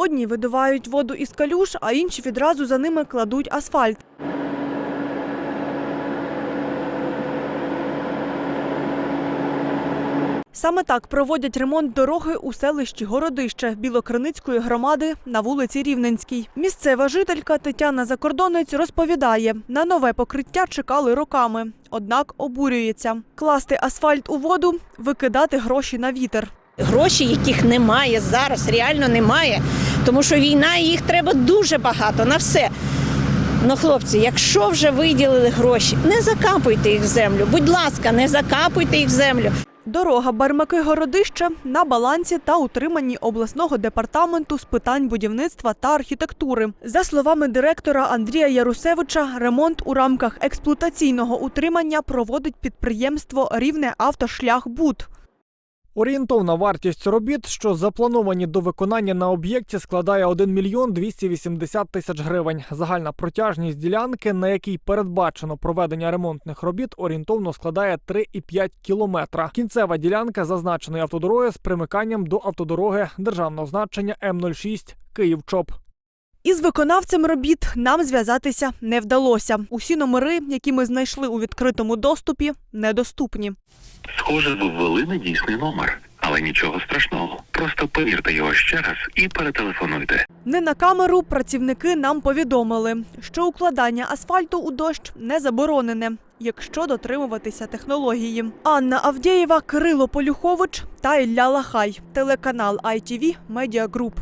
Одні видувають воду із калюш, а інші відразу за ними кладуть асфальт. Саме так проводять ремонт дороги у селищі Городище Білокриницької громади на вулиці Рівненській. Місцева жителька Тетяна Закордонець розповідає, на нове покриття чекали роками, однак обурюється. Класти асфальт у воду, викидати гроші на вітер. Гроші, яких немає зараз, реально немає, тому що війна їх треба дуже багато на все. Ну, хлопці, якщо вже виділили гроші, не закапуйте їх в землю. Будь ласка, не закапуйте їх в землю. Дорога Бармаки-Городище на балансі та утриманні обласного департаменту з питань будівництва та архітектури. За словами директора Андрія Ярусевича, ремонт у рамках експлуатаційного утримання проводить підприємство Рівне автошлях Буд. Орієнтовна вартість робіт, що заплановані до виконання на об'єкті, складає 1 мільйон 280 тисяч гривень. Загальна протяжність ділянки, на якій передбачено проведення ремонтних робіт, орієнтовно складає 3,5 кілометра. Кінцева ділянка зазначеної автодороги з примиканням до автодороги державного значення М06 Київ-Чоп. Із виконавцем робіт нам зв'язатися не вдалося. Усі номери, які ми знайшли у відкритому доступі, недоступні. Схоже, ви ввели недійсний номер, але нічого страшного. Просто повірте його ще раз і перетелефонуйте. Не на камеру працівники нам повідомили, що укладання асфальту у дощ не заборонене, якщо дотримуватися технології. Анна Авдєєва, Кирило Полюхович та Ілля Лахай. Телеканал ITV Media Group.